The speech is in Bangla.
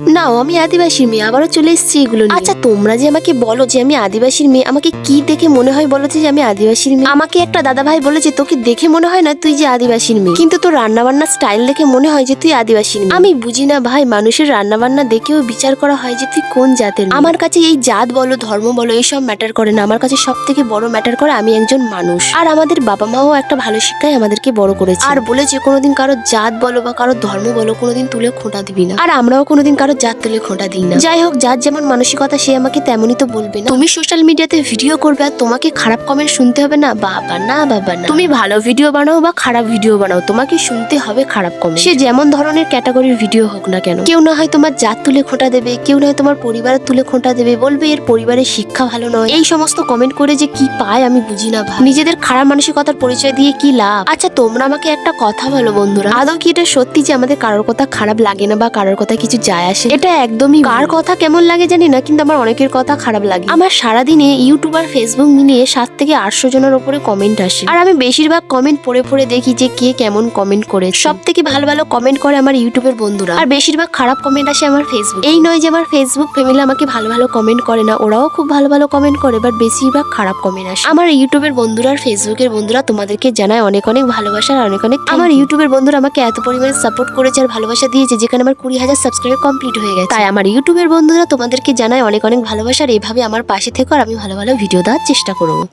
নাও আমি আদিবাসীর মেয়ে আবারও চলে এসেছি এগুলো আচ্ছা তোমরা যে আমাকে বলো যে আমি আদিবাসীর মেয়ে আমাকে কি দেখে মনে হয় বলো যে আমি আদিবাসীর মেয়ে? আমাকে একটা দাদা ভাই বলেছে তোকে দেখে মনে হয় না তুই যে আদিবাসীর মেয়ে? কিন্তু তোর রান্না বান্নার স্টাইল দেখে মনে হয় যে তুই আদিবাসীর মেয়ে। আমি বুঝি না ভাই মানুষের রান্না বান্না দেখেও বিচার করা হয় যে তুই কোন জাতের আমার কাছে এই জাত বলো ধর্ম বলো এইসব ম্যাটার করে না। আমার কাছে সব থেকে বড় ম্যাটার করে আমি একজন মানুষ। আর আমাদের বাবা মাও একটা ভালো শিক্ষায় আমাদেরকে বড় করেছে। আর বলেছে কোনোদিন কারও জাত বলো বা কারও ধর্ম বলো কোনোদিন তুলে খোঁটা দিবি না। আর আমরাও কোনোদিন কারও জাত তুলে খোঁটা দিই না। যাই হোক, যার যেমন মানসিকতা, সে আমাকে তেমনই তো বলবে না। তুমি সোশ্যাল মিডিয়াতে ভিডিও করবে আর তোমাকে খারাপ কমেন্ট শুনতে হবে না, বাবা না বাবা না। তুমি ভালো ভিডিও বানাও বা খারাপ ভিডিও বানাও, তোমাকে শুনতে হবে খারাপ কমেন্ট সে যেমন ধরনের ক্যাটাগরির ভিডিও হোক না কেন, কেউ না হয় তোমার জাত তুলে খোঁটা দেবে, কেউ না হয় তোমার পরিবারের তুলে খোঁটা দেবে, বলবে এর পরিবারের শিক্ষা ভালো নয়। এই সমস্ত কমেন্ট করে যে কি পায় আমি বুঝি না ভাই। নিজেদের খারাপ মানসিকতার পরিচয় দিয়ে কি লাভ? আচ্ছা তোমরা আমাকে একটা কথা বলো বন্ধুরা। আদৌ কি এটা সত্যি যে আমাদের কারোর কথা খারাপ লাগে না বা কারোর কথা কিছু যায় আসে এটা একদমই কার কথা কেমন লাগে জানি না, কিন্তু আমার অনেকের কথা খারাপ লাগে। আমার সারাদিনে ইউটিউব আর ফেসবুক মিলিয়ে সাত থেকে আটশো জনের উপরে কমেন্ট আসে। আর আমি বেশিরভাগ কমেন্ট পড়ে পড়ে দেখি যে কে কেমন কমেন্ট করে সব থেকে ভালো ভালো কমেন্ট করে আমার ইউটিউবের বন্ধুরা। আর বেশিরভাগ খারাপ কমেন্ট আসে আমার ফেসবুক এই নয় যে আমার ফেসবুক ফ্যামিলি আমাকে ভালো ভালো কমেন্ট করে না, ওরাও খুব ভালো ভালো কমেন্ট করে বাট বেশিরভাগ খারাপ কমেন্ট আসে। আমার ইউটিউবের বন্ধুরা আর ফেসবুকের বন্ধুরা তোমাদেরকে জানায় অনেক অনেক ভালোবাসা আর অনেক অনেক আমার ইউটিউবের বন্ধুরা আমাকে এত পরিমাণে সাপোর্ট করেছে আর ভালোবাসা দিয়েছে, যেখানে আমার কুড়ি হাজার সাবস্ক্রাইব কমপ্লিট হয়ে গেছে। তাই আমার ইউটিউবের বন্ধুরা তোমাদেরকে জানায় অনেক অনেক ভালোবাসার আর এইভাবে আমার পাশে থেকে, আর আমি ভালো ভালো ভিডিও দেওয়ার চেষ্টা করব।